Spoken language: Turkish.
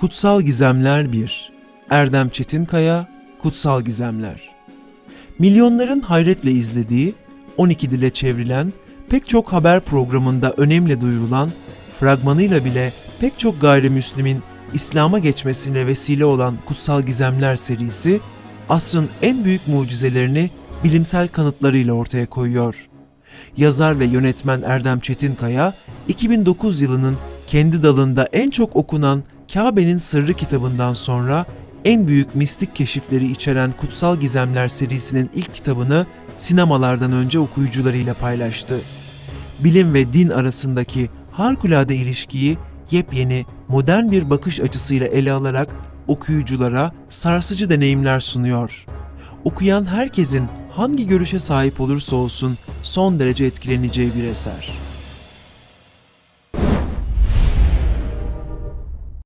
Kutsal Gizemler 1 Erdem Çetinkaya Kutsal Gizemler Milyonların hayretle izlediği, 12 dile çevrilen, pek çok haber programında önemli duyurulan, fragmanıyla bile pek çok gayrimüslimin İslam'a geçmesine vesile olan Kutsal Gizemler serisi, asrın en büyük mucizelerini bilimsel kanıtlarıyla ortaya koyuyor. Yazar ve yönetmen Erdem Çetinkaya, 2009 yılının kendi dalında en çok okunan Kabe'nin Sırrı kitabından sonra en büyük mistik keşifleri içeren Kutsal Gizemler serisinin ilk kitabını sinemalardan önce okuyucularıyla paylaştı. Bilim ve din arasındaki harikulade ilişkiyi yepyeni, modern bir bakış açısıyla ele alarak okuyuculara sarsıcı deneyimler sunuyor. Okuyan herkesin hangi görüşe sahip olursa olsun son derece etkileneceği bir eser.